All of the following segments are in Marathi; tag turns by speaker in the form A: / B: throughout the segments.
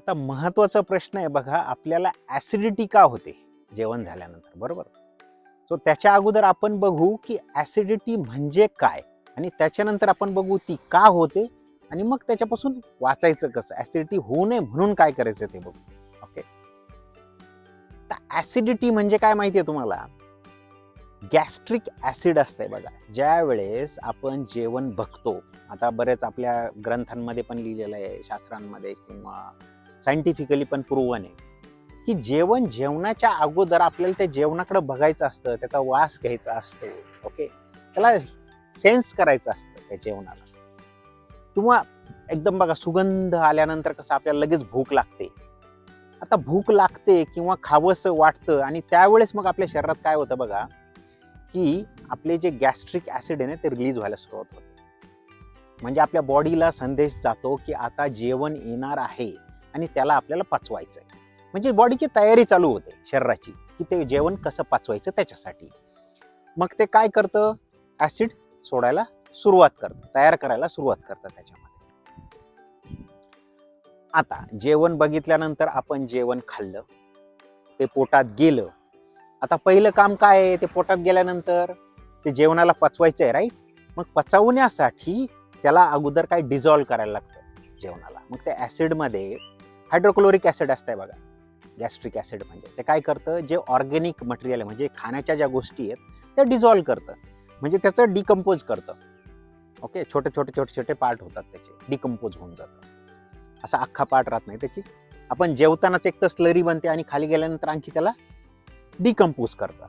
A: आता महत्त्वाचा प्रश्न आहे बघा आपल्याला ॲसिडिटी का होते? जेवण झाल्यानंतर बरोबर? सो त्याच्या अगोदर आपण बघू की ऍसिडिटी म्हणजे काय आणि त्याच्यानंतर आपण बघू ती का होते आणि मग त्याच्यापासून वाचायचं कसं? ऍसिडिटी होऊ नये म्हणून काय करायचं ते बघू. ओके तर ऍसिडिटी म्हणजे काय माहिती आहे तुम्हाला? गॅस्ट्रिक ऍसिड असतंय बघा. ज्या वेळेस आपण जेवण बघतो आता बरेच आपल्या ग्रंथांमध्ये पण लिहिलेलं आहे शास्त्रांमध्ये किंवा सायंटिफिकली पण प्रूव्हन आहे. की जेवण जेवणाच्या अगोदर आपल्याला त्या जेवणाकडे बघायचं असतं त्याचा वास घ्यायचा असतो ओके त्याला सेन्स करायचं असतं त्या जेवणाला. किंवा एकदम बघा सुगंध आल्यानंतर कसं आपल्याला लगेच भूक लागते. आता भूक लागते किंवा खावंसं वाटतं आणि त्यावेळेस मग आपल्या शरीरात काय होतं बघा की आपले जे गॅस्ट्रिक ॲसिड आहे ना ते रिलीज व्हायला सुरुवात होते. म्हणजे आपल्या बॉडीला संदेश जातो की आता जेवण येणार आहे. आणि त्याला आपल्याला पचवायचं आहे म्हणजे बॉडीची तयारी चालू होते शरीराची की ते जेवण कसं पचवायचं त्याच्यासाठी. मग ते काय करतं? ॲसिड सोडायला सुरुवात करतं तयार करायला सुरुवात करतं त्याच्यामध्ये. आता जेवण बघितल्यानंतर आपण जेवण खाल्लं ते पोटात गेलं. आता पहिलं काम काय आहे? ते पोटात गेल्यानंतर ते जेवणाला पचवायचं आहे राईट मग पचवण्यासाठी त्याला अगोदर काय डिझॉल्व करायला लागतं जेवणाला. मग त्या ॲसिडमध्ये हायड्रोक्लोरिक ॲसिड असतंय बघा. गॅस्ट्रिक ॲसिड म्हणजे. ते काय करतं? जे ऑर्गॅनिक मटेरियल आहे म्हणजे खाण्याच्या ज्या गोष्टी आहेत त्या डिझॉल्व करतं. म्हणजे त्याचं डिकम्पोज करतं. ओके छोटे छोटे छोटे छोटे पार्ट होतात त्याचे. डिकम्पोज होऊन जातं. असा अख्खा पार्ट राहत नाही त्याची. आपण जेवतानाच एक तर स्लरी बनते आणि खाली गेल्यानंतर आणखी त्याला डिकम्पोज करतात.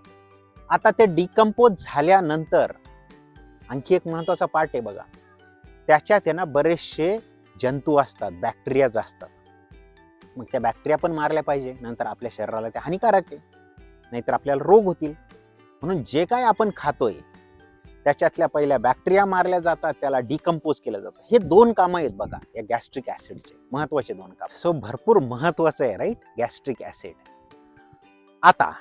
A: आता ते डिकम्पोज झाल्यानंतर आणखी एक महत्त्वाचा पार्ट आहे बघा. त्याच्यात आहे ना बरेचसे जंतू असतात बॅक्टेरियाज असतात. मग त्या बॅक्टेरिया पण मारल्या पाहिजे. नंतर आपल्या शरीराला ते हानिकारक आहे. नाहीतर आपल्याला रोग होतील. म्हणून जे काय आपण खातोय त्याच्यातल्या पहिल्या बॅक्टेरिया मारल्या जातात त्याला डिकम्पोज केलं जातं. हे दोन कामं आहेत बघा. या गॅस्ट्रिक ॲसिडचे महत्त्वाचे दोन काम. सो भरपूर महत्वाचं आहे राईट गॅस्ट्रिक ऍसिड आता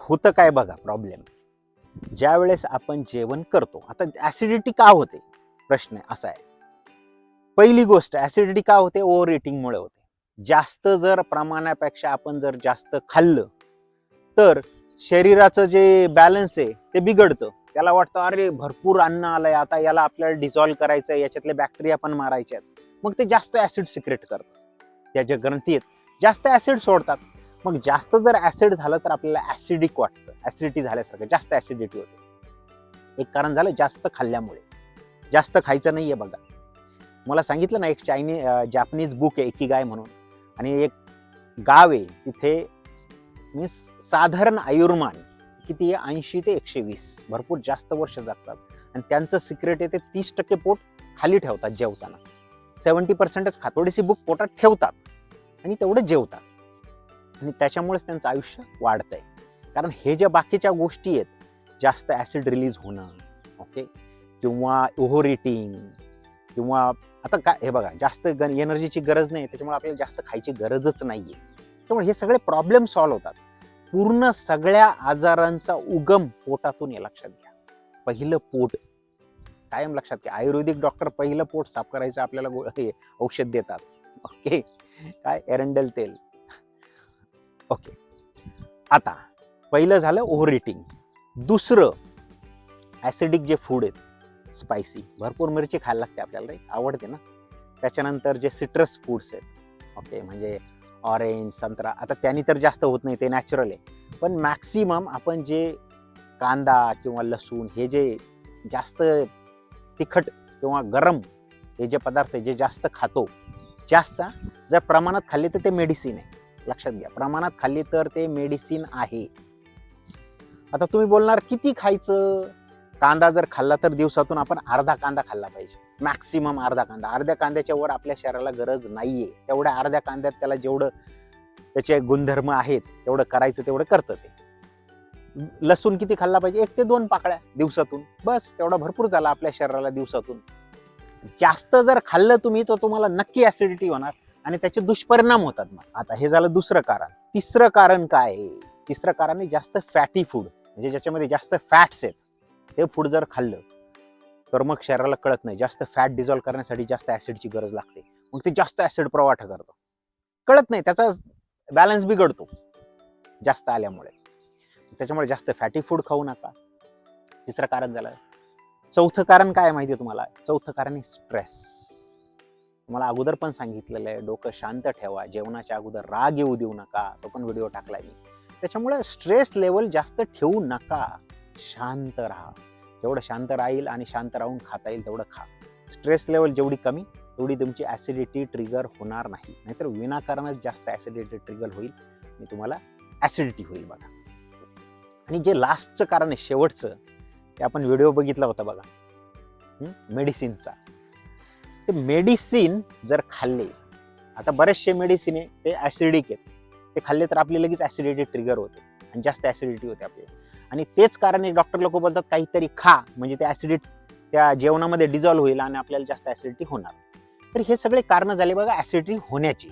A: होतं काय बघा प्रॉब्लेम ज्या वेळेस आपण जेवण करतो आता ऍसिडिटी का होते? प्रश्न असा आहे. पहिली गोष्ट ऍसिडिटी का होते? ओव्हर मुळे होते. जास्त जर प्रमाणापेक्षा आपण जर जास्त खाल्लं तर शरीराचं जे बॅलन्स आहे ते बिघडतं. त्याला वाटतं अरे भरपूर अन्न आलंय आता याला आपल्याला डिझॉल्व्ह करायचं आहे याच्यातले बॅक्टेरिया पण मारायचे आहेत. मग ते जास्त ॲसिड सिक्रेट करतात. त्या ज्या ग्रंथी आहेत जास्त ॲसिड सोडतात. मग जास्त जर ॲसिड झालं तर आपल्याला ॲसिडिक वाटतं. ॲसिडिटी झाल्यासारखं जास्त ॲसिडिटी होते. एक कारण झालं जास्त खाल्ल्यामुळे. जास्त खायचं नाही आहे बघा. मला सांगितलं ना एक चायनी जॅपनीज बुक आहे एकिगाय म्हणून. आणि एक गाव आहे तिथे मीन्स साधारण आयुर्मान किती आहे? ऐंशी ते एकशे वीस. भरपूर जास्त वर्ष जगतात आणि त्यांचं सिक्रेट आहे ते तीस टक्के पोट खाली ठेवतात जेवताना. सेवन्टी पर्सेंटच खा थोडीशी बुक पोटात ठेवतात. आणि तेवढं जेवतात. आणि त्याच्यामुळेच त्यांचं आयुष्य वाढतं आहे कारण हे ज्या बाकीच्या गोष्टी आहेत जास्त ॲसिड रिलीज होणं ओके किंवा ओव्हर इटिंग किंवा आता काय हे बघा जास्त ग एनर्जीची गरज नाही त्याच्यामुळे आपल्याला जास्त खायची गरजच नाही आहे त्यामुळे हे सगळे प्रॉब्लेम सॉल्व्ह होतात. पूर्ण सगळ्या आजारांचा उगम पोटातून हे लक्षात घ्या. पहिलं पोट. कायम लक्षात घ्या. आयुर्वेदिक डॉक्टर पहिलं पोट साफ करायचं आपल्याला हे औषध देतात. ओके काय? एरंडेल तेल. ओके आता पहिलं झालं ओव्हर इटिंग दुसरं ॲसिडिक जे फूड आहेत स्पायसी भरपूर मिरची खायला लागते आपल्याला आवडते ना. त्याच्यानंतर जे सिट्रस फूड्स आहेत. ओके म्हणजे ऑरेंज संत्रा. आता त्यांनी तर जास्त होत नाही ते नॅचरल आहे. पण मॅक्सिमम आपण जे कांदा किंवा लसूण हे जे जास्त तिखट किंवा गरम हे जे पदार्थ जे जास्त खातो जास्त जर प्रमाणात खाल्ले तर ते मेडिसिन आहे. लक्षात घ्या. प्रमाणात खाल्ली तर ते मेडिसिन आहे. आता तुम्ही बोलणार किती खायचं? कांदा जर खाल्ला तर दिवसातून आपण अर्धा कांदा खाल्ला पाहिजे. मॅक्सिमम अर्धा कांदा. अर्ध्या कांद्याच्या वर आपल्या शरीराला गरज नाहीये. तेवढ्या अर्ध्या कांद्यात त्याला जेवढं त्याचे गुणधर्म आहेत तेवढं करायचं तेवढं करतं ते. लसूण किती खाल्ला पाहिजे? एक ते दोन पाकळ्या दिवसातून. बस तेवढा भरपूर झाला आपल्या शरीराला दिवसातून. जास्त जर खाल्लं तुम्ही तर तुम्हाला नक्की ऍसिडिटी होणार आणि त्याचे दुष्परिणाम होतात मग. आता हे झालं दुसरं कारण. तिसरं कारण काय आहे? तिसरं कारण आहे जास्त फॅटी फूड म्हणजे ज्याच्यामध्ये जास्त फॅट्स आहेत. ते फूड जर खाल्लं तर मग शरीराला कळत नाही. जास्त फॅट डिझॉल्व करण्यासाठी जास्त ॲसिडची गरज लागते. मग ते जास्त ॲसिड प्रवाह करतं कळत नाही. त्याचा बॅलन्स बिघडतो. जास्त आल्यामुळे. त्याच्यामुळे जास्त फॅटी फूड खाऊ नका. तिसरं कारण झालं. चौथं कारण काय माहिती आहे तुम्हाला? चौथं कारण आहे स्ट्रेस तुम्हाला अगोदर पण सांगितलेलं आहे डोकं शांत ठेवा. जेवणाच्या अगोदर राग येऊ देऊ नका. तो पण व्हिडिओ टाकला मी. त्याच्यामुळे स्ट्रेस लेवल जास्त ठेवू नका. शांत राहा. जेवढं शांत राहील आणि शांत राहून खाता येईल तेवढं खा. स्ट्रेस लेवल जेवढी कमी तेवढी तुमची ॲसिडिटी ट्रिगर होणार नाही. नाहीतर विनाकारणच जास्त ॲसिडिटी ट्रिगर होईल आणि तुम्हाला ॲसिडिटी होईल बघा. आणि जे लास्टचं कारण आहे शेवटचं ते आपण व्हिडिओ बघितला होता बघा. मेडिसिनचा ते मेडिसिन जर खाल्ले आता बरेचसे मेडिसिन आहे ते ॲसिडिक आहेत. ते खाल्ले तर आपली लगेच ॲसिडिटी ट्रिगर होते आणि जास्त ॲसिडिटी होते आपली आणि तेच कारण एक डॉक्टर लोक बोलतात काहीतरी खा. म्हणजे ते ॲसिडिट त्या जेवणामध्ये डिझॉल्व होईल आणि आपल्याला जास्त ॲसिडिटी होणार. तर हे सगळे कारणं झाले बघा ॲसिडिटी होण्याची.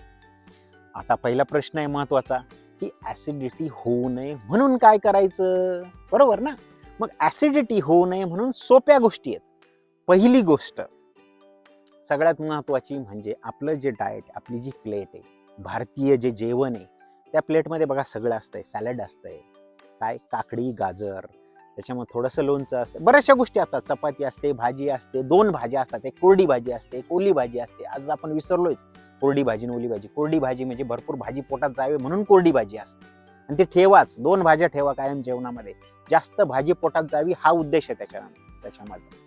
A: आता पहिला प्रश्न आहे महत्त्वाचा की ॲसिडिटी होऊ नये म्हणून काय करायचं? बरोबर ना? मग ॲसिडिटी होऊ नये म्हणून सोप्या गोष्टी आहेत. पहिली गोष्ट सगळ्यात महत्वाची म्हणजे आपलं जे डाएट आपली जी प्लेट आहे भारतीय जे जेवण आहे त्या प्लेटमध्ये बघा सगळं असतंय सॅलड असतंय काय काकडी गाजर त्याच्यामध्ये थोडंसं लोणचं असतं. बऱ्याचशा गोष्टी असतात. चपाती असते भाजी असते दोन भाज्या असतात. एक कोरडी भाजी असते एक ओली भाजी असते. आज आपण विसरलोच कोरडी भाजी आणि ओली भाजी. कोरडी भाजी म्हणजे भरपूर भाजी पोटात जावे म्हणून कोरडी भाजी असते. आणि ती ठेवाच. दोन भाज्या ठेवा कायम जेवणामध्ये. जास्त भाजी पोटात जावी हा उद्देश आहे त्याच्या त्याच्यामध्ये.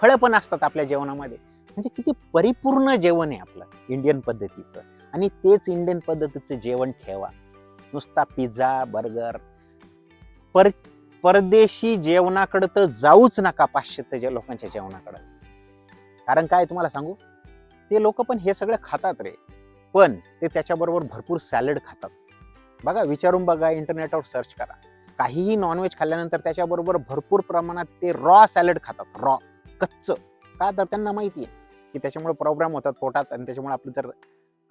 A: फळं पण असतात आपल्या जेवणामध्ये. म्हणजे किती परिपूर्ण जेवण आहे आपलं इंडियन पद्धतीचं. आणि तेच इंडियन पद्धतीचं जेवण ठेवा. नुसता पिझ्झा बर्गर. पर परदेशी जेवणाकडं तर जाऊच नका पाश्चात्य लोकांच्या जेवणाकडं. कारण काय तुम्हाला सांगू? ते लोक पण हे सगळं खातात रे. पण ते त्याच्याबरोबर भरपूर सॅलड खातात. बघा विचारून बघा इंटरनेटवर सर्च करा. काहीही नॉनव्हेज खाल्ल्यानंतर त्याच्याबरोबर भरपूर प्रमाणात ते रॉ सॅलड खातात. रॉ कच्च. का? तर त्यांना माहिती आहे की त्याच्यामुळे प्रॉब्लेम होतात पोटात आणि त्याच्यामुळे आपलं जर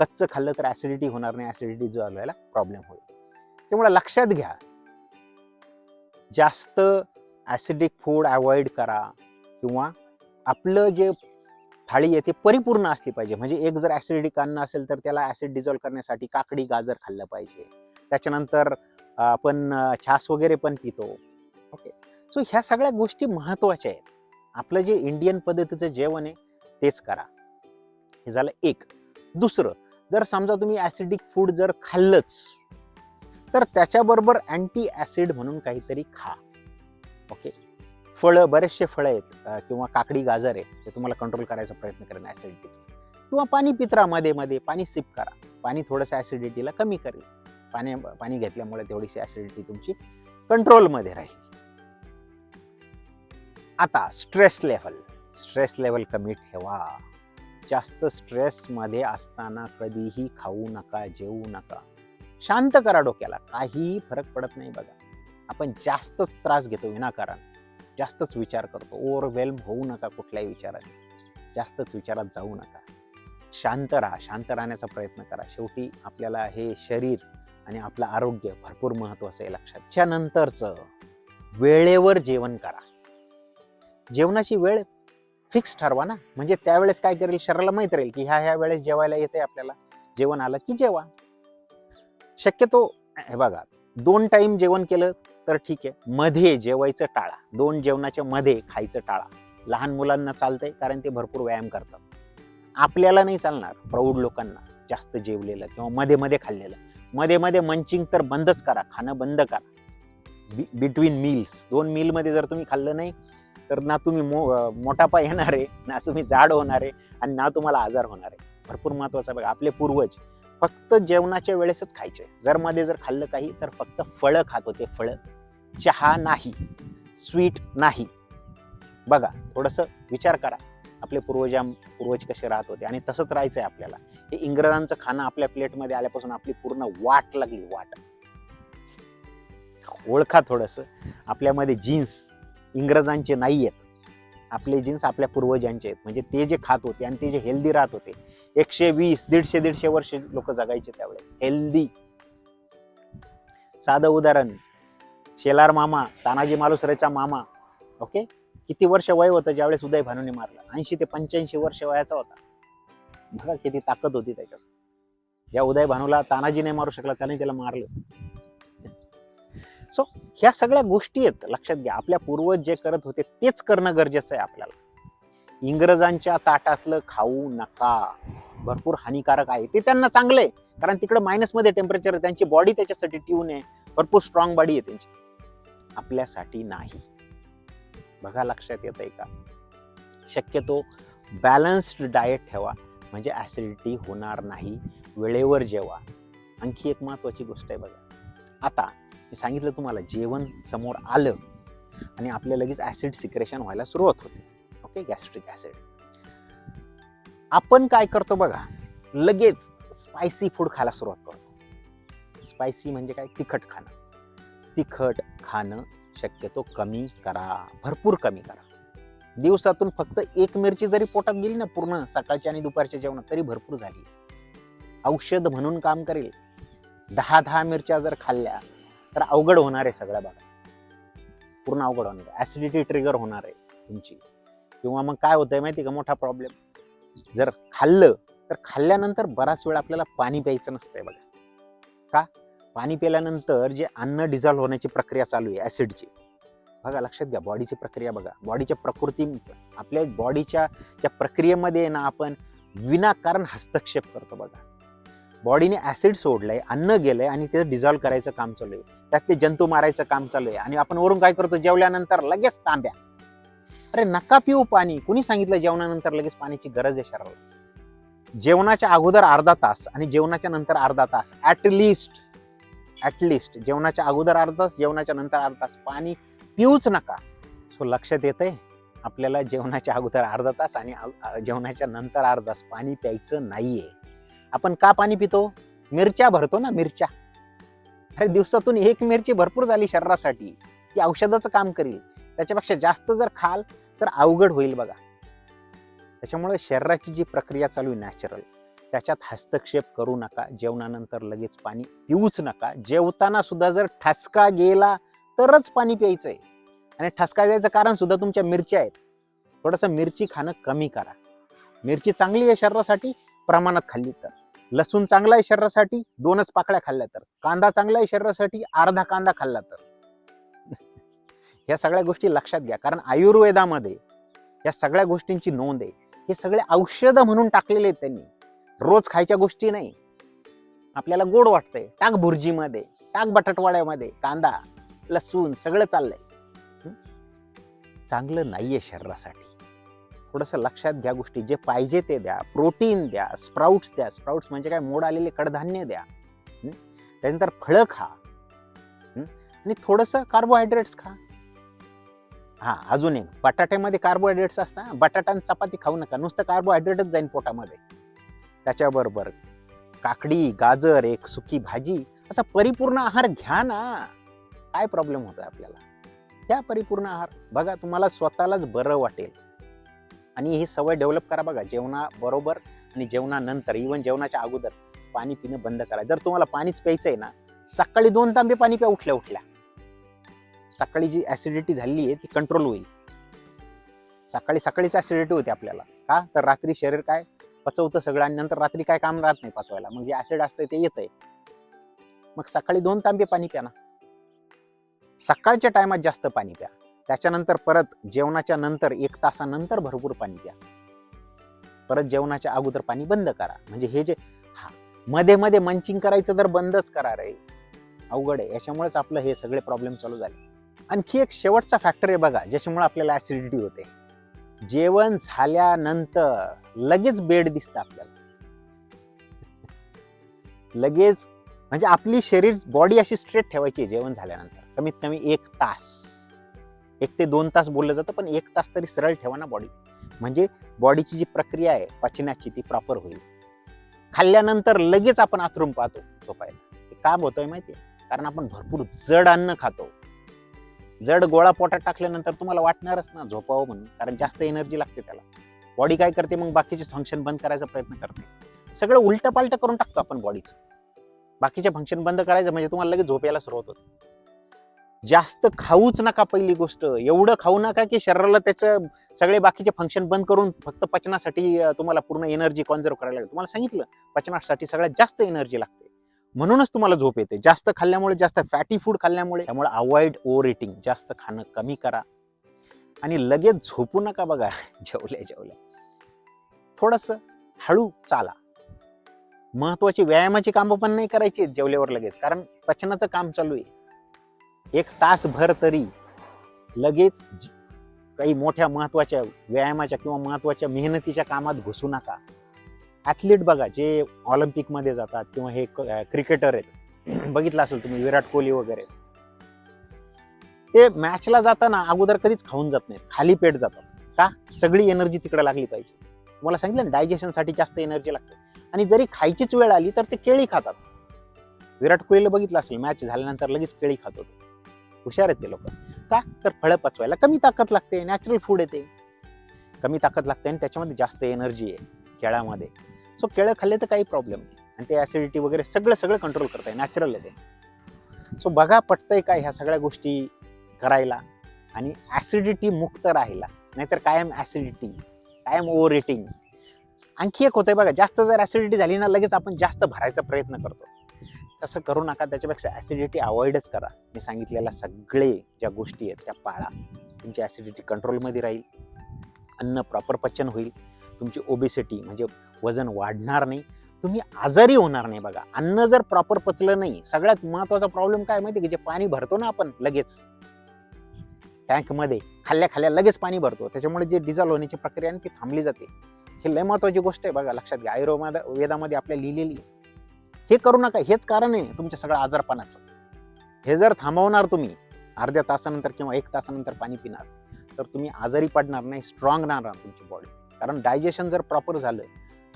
A: कच्चं खाल्लं तर ॲसिडिटी होणार नाही ॲसिडिटी जो प्रॉब्लेम होईल. त्यामुळे लक्षात घ्या. जास्त ॲसिडिक फूड अवॉइड करा किंवा आपलं जे थाळी आहे ते परिपूर्ण असली पाहिजे. म्हणजे एक जर ॲसिडिक अन्न असेल तर त्याला ॲसिड डिझॉल्व करण्यासाठी काकडी गाजर खाल्लं पाहिजे. त्याच्यानंतर आपण छास वगैरे पण पितो. ओके. सो ह्या सगळ्या गोष्टी महत्त्वाच्या आहेत. आपलं जे इंडियन पद्धतीचं जेवण आहे तेच करा. हे झालं एक. दुसरं जर समजा तुम्ही ॲसिडिक फूड जर खाल्लंच तर त्याच्याबरोबर अँटी ॲसिड म्हणून काहीतरी खा. ओके फळं बरेचसे फळं आहेत किंवा काकडी गाजर आहे ते तुम्हाला कंट्रोल करायचा प्रयत्न करेन ॲसिडिटीचा किंवा पाणी पित्रा मध्ये मध्ये पाणी सिप करा. पाणी थोडंसं ॲसिडिटीला कमी करेल. पाणी पाणी घेतल्यामुळे तेवढीशी ॲसिडिटी तुमची कंट्रोलमध्ये राहील. आता स्ट्रेस लेवल स्ट्रेस लेवल कमी ठेवा. जास्त स्ट्रेसमध्ये असताना कधीही खाऊ नका जेवू नका. शांत करा डोक्याला काहीही फरक पडत नाही बघा. आपण जास्तच त्रास घेतो विनाकारण. जास्तच विचार करतो. ओव्हरवेल्म होऊ नका कुठल्याही विचाराने. जास्तच विचारात जाऊ नका. शांत राहा शांत राहण्याचा प्रयत्न करा. शेवटी आपल्याला हे शरीर आणि आपलं आरोग्य भरपूर महत्वाचं आहे लक्षात. त्यानंतरचं वेळेवर जेवण करा. जेवणाची वेळ फिक्स ठरवा ना. म्हणजे त्यावेळेस काय करेल शरीराला माहीत राहील की ह्या ह्या वेळेस जेवायला येते आपल्याला. जेवण आलं की जेवा. शक्यतो हे बघा दोन टाइम जेवण केलं तर ठीक आहे. मध्ये जेवायचं टाळा. दोन जेवणाच्या मध्ये खायचं टाळा. लहान मुलांना चालतंय कारण ते भरपूर व्यायाम करतात. आपल्याला नाही चालणार प्रौढ लोकांना जास्त जेवलेलं किंवा मध्ये मध्ये खाल्लेलं. मध्ये मध्ये मंचिंग तर बंदच करा खाणं बंद करा. बिटवीन मील्स दोन मिलमध्ये जर तुम्ही खाल्लं नाही तर ना तुम्ही मो मोठापा येणार आहे ना तुम्ही जाड होणार आहे आणि ना तुम्हाला आजार होणार आहे. भरपूर महत्त्वाचं बघा आपले पूर्वज फक्त जेवणाच्या वेळेसच खायचे. जर मध्ये जर खाल्लं काही तर फक्त फळं खात होते फळं. चहा नाही स्वीट नाही. बघा थोडंसं विचार करा. आपले पूर्वजा पूर्वज कसे राहत होते आणि तसंच राहायचं आहे आपल्याला. हे इंग्रजांचं खाणं आपल्या प्लेटमध्ये आल्यापासून आपली पूर्ण वाट लागली वाट. ओळखा थोडंसं. आपल्यामध्ये जीन्स इंग्रजांचे नाही आहेत आपले जीन्स आपल्या पूर्वजांचे आहेत. म्हणजे ते जे खात होते आणि ते जे हेल्दी राहत होते एकशे वीस दीडशे दीडशे वर्ष लोक जगायचे त्यावेळेस. हेल्दी साधं उदाहरण शेलार मामा तानाजी मालुसरेचा मामा ओके किती वर्ष वय होतं ज्यावेळेस उदय भानूने मारला? ऐंशी ते पंच्याऐंशी वर्ष वयाचा होता. बघा किती ताकद होती त्याच्यात. ज्या उदय भानूला तानाजी नाही मारू शकला त्याने त्याला मारलं. सो ह्या सगळ्या गोष्टी आहेत लक्षात घ्या. आपल्या पूर्वज जे करत होते तेच करणं गरजेचं आहे आपल्याला. इंग्रजांच्या ताटातलं खाऊ नका. भरपूर हानिकारक आहे. ते त्यांना चांगलं आहे कारण तिकडे मायनसमध्ये टेम्परेचर आहे. त्यांची बॉडी त्याच्यासाठी ट्यून आहे. भरपूर स्ट्रॉंग बॉडी आहे त्यांची. आपल्यासाठी नाही. बघा लक्षात येत आहे का? शक्यतो बॅलन्स्ड डाएट ठेवा. म्हणजे ॲसिडिटी होणार नाही. वेळेवर जेवा. आणखी एक महत्त्वाची गोष्ट आहे बघा. आता मी सांगितलं तुम्हाला जेवण समोर आलं आणि आपल्या लगेच ॲसिड सिक्रेशन व्हायला सुरुवात होते. ओके गॅस्ट्रिक ॲसिड आपण काय करतो बघा लगेच स्पायसी फूड खायला सुरुवात करतो. स्पायसी म्हणजे काय? तिखट खाणं. तिखट खाणं शक्यतो कमी करा. भरपूर कमी करा. दिवसातून फक्त एक मिरची जरी पोटात गेली ना पूर्ण सकाळच्या आणि दुपारच्या जेवणात तरी भरपूर झाली. औषध म्हणून काम करेल. दहा दहा मिरच्या जर खाल्ल्या तर अवघड होणार आहे सगळ्या बघा. पूर्ण अवघड होणार आहे. ॲसिडिटी ट्रिगर होणार आहे तुमची. किंवा मग काय होतंय माहिती का? मोठा प्रॉब्लेम जर खाल्लं तर खाल्ल्यानंतर बराच वेळ आपल्याला पाणी प्यायचं नसतंय बघा. का? पाणी प्यायल्यानंतर जे अन्न डिझॉल्व्ह होण्याची प्रक्रिया चालू आहे ॲसिडची बघा लक्षात घ्या बॉडीची प्रक्रिया बघा. बॉडीच्या प्रकृती आपल्या बॉडीच्या त्या प्रक्रियेमध्ये ना आपण विनाकारण हस्तक्षेप करतो बघा. बॉडीने ॲसिड सोडलंय अन्न गेलंय आणि ते डिझॉल्व करायचं काम चालू आहे. त्यात ते जंतू मारायचं काम चालू आहे. आणि आपण वरून काय करतो? जेवल्यानंतर लगेच तांब्या. अरे नका पिऊ पाणी. कुणी सांगितलं जेवणानंतर लगेच पाण्याची गरज आहे शरीराला? जेवणाच्या अगोदर अर्धा तास आणि जेवणाच्या नंतर अर्धा तास. ॲटलिस्ट ॲटलिस्ट जेवणाच्या अगोदर अर्धा तास जेवणाच्या नंतर अर्धा तास. पाणी पिऊच नका. सो लक्षात येतंय? आपल्याला जेवणाच्या अगोदर अर्धा तास आणि जेवणाच्या नंतर अर्धा तास पाणी प्यायचं नाही आहे आपण का पाणी पितो? मिरच्या भरतो ना मिरच्या. अरे दिवसातून एक मिरची भरपूर झाली शरीरासाठी. ती औषधाचं काम करेल. त्याच्यापेक्षा जास्त जर खाल तर अवघड होईल बघा. त्याच्यामुळे शरीराची जी प्रक्रिया चालू आहे नॅचरल त्याच्यात हस्तक्षेप करू नका. जेवणानंतर लगेच पाणी पिऊच नका. जेवताना सुद्धा जर ठसका गेला तरच पाणी प्यायचं आहे आणि ठसका द्यायचं कारण सुद्धा तुमच्या मिरच्या आहेत. थोडंसं मिरची खाणं कमी करा. मिरची चांगली आहे शरीरासाठी प्रमाणात खाल्ली तर. लसूण चांगला आहे शरीरासाठी दोनच पाकळ्या खाल्ल्या तर. कांदा चांगला आहे शरीरासाठी अर्धा कांदा खाल्ला तर. ह्या सगळ्या गोष्टी लक्षात घ्या. कारण आयुर्वेदामध्ये या सगळ्या गोष्टींची नोंद आहे. हे सगळे औषध म्हणून टाकलेले आहेत त्यांनी. रोज खायच्या गोष्टी नाही. आपल्याला गोड वाटतंय. टाक भुर्जीमध्ये टाक बटाटवाड्यामध्ये कांदा लसूण सगळं चाललंय. चांगलं नाहीये शरीरासाठी. थोडंसं लक्षात घ्या गोष्टी. जे पाहिजे ते द्या. प्रोटीन द्या स्प्राउट्स द्या. स्प्राउट्स म्हणजे काय? मोड आलेले कडधान्य द्या. त्यानंतर फळं खा. आणि थोडंसं कार्बोहायड्रेट्स खा. हा अजून एक. बटाट्यामध्ये कार्बोहायड्रेट्स असतात बटाटा आणि चपाती खाऊ नका. नुसतं कार्बोहायड्रेटच जाईन पोटामध्ये. त्याच्याबरोबर काकडी गाजर एक सुकी भाजी असा परिपूर्ण आहार घ्या ना. काय प्रॉब्लेम होतो आपल्याला? घ्या परिपूर्ण आहार. बघा तुम्हाला स्वतःलाच बरं वाटेल. आणि ही सवय डेव्हलप करा बघा जेवणा बरोबर आणि जेवणानंतर इवन जेवणाच्या अगोदर पाणी पिणं बंद करा. जर तुम्हाला पाणीच प्यायचं आहे ना सकाळी दोन तांबे पाणी प्या उठल्या उठल्या. सकाळी जी ऍसिडिटी झाली आहे ती कंट्रोल होईल. सकाळी सकाळीच ऍसिडिटी होते आपल्याला. का? तर रात्री शरीर काय पचवतं सगळं आणि नंतर रात्री काय काम राहत नाही पचवायला. मग जे ॲसिड असतं ते येतंय. मग सकाळी दोन तांबे पाणी प्या ना. सकाळच्या टायमात जास्त पाणी प्या. त्याच्यानंतर परत जेवणाच्या नंतर एक तासानंतर भरपूर पाणी प्या. परत जेवणाच्या अगोदर पाणी बंद करा. म्हणजे हे जे हा मध्ये मध्ये मंचिंग करायचं तर बंदच करा रे. अवघड आहे. याच्यामुळेच आपलं हे सगळे प्रॉब्लेम चालू झाले. आणखी एक शेवटचा फॅक्टर आहे बघा ज्याच्यामुळे आपल्याला ऍसिडिटी होते. जेवण झाल्यानंतर लगेच बेड दिसतं आपल्याला. लगेच म्हणजे आपली शरीर बॉडी अशी स्ट्रेट ठेवायची जेवण झाल्यानंतर. कमीत कमी एक तास. एक ते दोन तास बोललं जातं पण एक तास तरी सरळ ठेवा ना बॉडी म्हणजे बॉडीची जी प्रक्रिया आहे पचण्याची ती प्रॉपर होईल. खाल्ल्यानंतर लगेच आपण आथरून पाहतो झोपायला. हे का माहिती आहे कारण आपण भरपूर जड अन्न खातो. जड गोळा पोटात टाकल्यानंतर तुम्हाला वाटणारच ना झोपावं म्हणून. कारण जास्त एनर्जी लागते त्याला. बॉडी काय करते मग? बाकीचे फंक्शन बंद करायचा प्रयत्न करते. सगळं उलटं पालटं करून टाकतो आपण बॉडीचं बाकीचे फंक्शन बंद करायचं म्हणजे तुम्हाला लगेच झोपायला सुरुवात होते. जास्त खाऊच नका पहिली गोष्ट. एवढं खाऊ नका की शरीराला त्याचं सगळे बाकीचे फंक्शन बंद करून फक्त पचनासाठी तुम्हाला पूर्ण एनर्जी कॉन्झर्व करायला लागेल. तुम्हाला सांगितलं पचनासाठी सगळ्यात जास्त एनर्जी लागते. म्हणूनच तुम्हाला झोप येते. जास्त खाल्ल्यामुळे जास्त फॅटी फूड खाल्ल्यामुळे त्यामुळे अवॉइड ओव्हर इटिंग जास्त खाणं कमी करा. आणि लगेच झोपू नका बघा. जेवल्या जेवल्या. थोडस हळू चाला. महत्वाची व्यायामाची कामं पण नाही करायची जेवल्यावर लगेच. कारण पचनाचं काम चालू आहे. एक तासभर तरी लगेच काही मोठ्या महत्त्वाच्या व्यायामाच्या किंवा महत्त्वाच्या मेहनतीच्या कामात घुसू नका. ॲथलीट बघा जे ऑलिम्पिकमध्ये जातात किंवा हे क्रिकेटर आहेत. बघितलं असेल तुम्ही विराट कोहली वगैरे. ते मॅचला जाताना अगोदर कधीच खाऊन जात नाहीत. खाली पेट जातात. का? सगळी एनर्जी तिकडे लागली पाहिजे. मला सांगितलं ना डायजेशनसाठी जास्त एनर्जी लागते. आणि जरी खायचीच वेळ आली तर ते केळी खातात. विराट कोहलीला बघितलं असेल मॅच झाल्यानंतर लगेच केळी खात होते. हुशार आहेत ते लोक. का? तर फळं पचवायला कमी ताकद लागते नॅचरल फूड येते कमी ताकद लागते आणि त्याच्यामध्ये जास्त एनर्जी आहे केळामध्ये सो केळं खाल्ले तर काही प्रॉब्लेम नाही. आणि ते ॲसिडिटी वगैरे सगळं सगळं कंट्रोल करताय नॅचरल आहे ते. सो बघा पटतंय काय ह्या सगळ्या गोष्टी करायला? आणि ॲसिडिटी मुक्त राहिला नाहीतर कायम ॲसिडिटी कायम ओव्हर रेटिंग आणखी एक होतंय बघा जास्त जर ॲसिडिटी झाली ना लगेच आपण जास्त भरायचा प्रयत्न करतो. तसं करू नका. त्याच्यापेक्षा ॲसिडिटी अवॉइडच करा. मी सांगितलेल्या सगळे ज्या गोष्टी आहेत त्या पाळा. तुमची ॲसिडिटी कंट्रोलमध्ये राहील. अन्न प्रॉपर पचन होईल. तुमची ओबेसिटी म्हणजे वजन वाढणार नाही. तुम्ही आजारी होणार नाही बघा. अन्न जर प्रॉपर पचलं नाही सगळ्यात महत्त्वाचा प्रॉब्लेम काय माहिती की? जे पाणी भरतो ना आपण लगेच. टँकमध्ये खाल्ल्या खाल्ल्या लगेच पाणी भरतो. त्याच्यामुळे जे डिझॉल्व होण्याची प्रक्रिया आहे ती थांबली जाते. हे लय महत्त्वाची गोष्ट आहे बघा लक्षात घ्या. आयुर्वेदा वेदामध्ये आपल्या लिहिलेली आहे. हे करू नका हेच कारण आहे तुमच्या सगळ्या आजारपणाचं. हे जर थांबवणार तुम्ही अर्ध्या तासानंतर किंवा एक तासानंतर पाणी पिणार तर तुम्ही आजारी पडणार नाही स्ट्रॉंग राहणार तुमची बॉडी कारण डायजेशन जर प्रॉपर झालं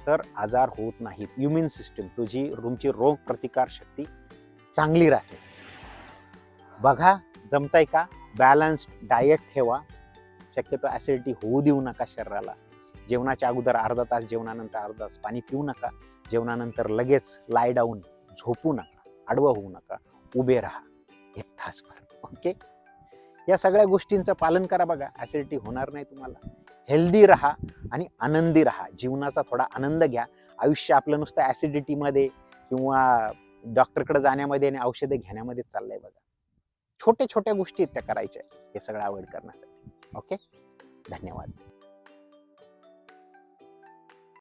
A: तर आजार होत नाहीत. इम्युन सिस्टीम तुझी तुमची रोग प्रतिकार शक्ती चांगली राहते. बघा जमताय का? बॅलन्स्ड डाएट ठेवा. शक्यतो ॲसिडिटी होऊ देऊ नका शरीराला. जेवणाच्या अगोदर अर्धा तास जेवणानंतर अर्धा तास पाणी पिऊ नका. जेवणानंतर लगेच लाय डाऊन झोपू नका आडवं होऊ नका उभे राहा एक तासभर ओके या सगळ्या गोष्टींचं पालन करा बघा ॲसिडिटी होणार नाही तुम्हाला. हेल्दी राहा आणि आनंदी राहा. जीवनाचा थोडा आनंद घ्या. आयुष्य आपलं नुसतं ॲसिडिटीमध्ये किंवा डॉक्टरकडे जाण्यामध्ये आणि औषधं घेण्यामध्ये चाललंय बघा. छोट्या छोट्या गोष्टी आहेत त्या करायच्या हे सगळं अवॉइड करण्यासाठी. ओके धन्यवाद.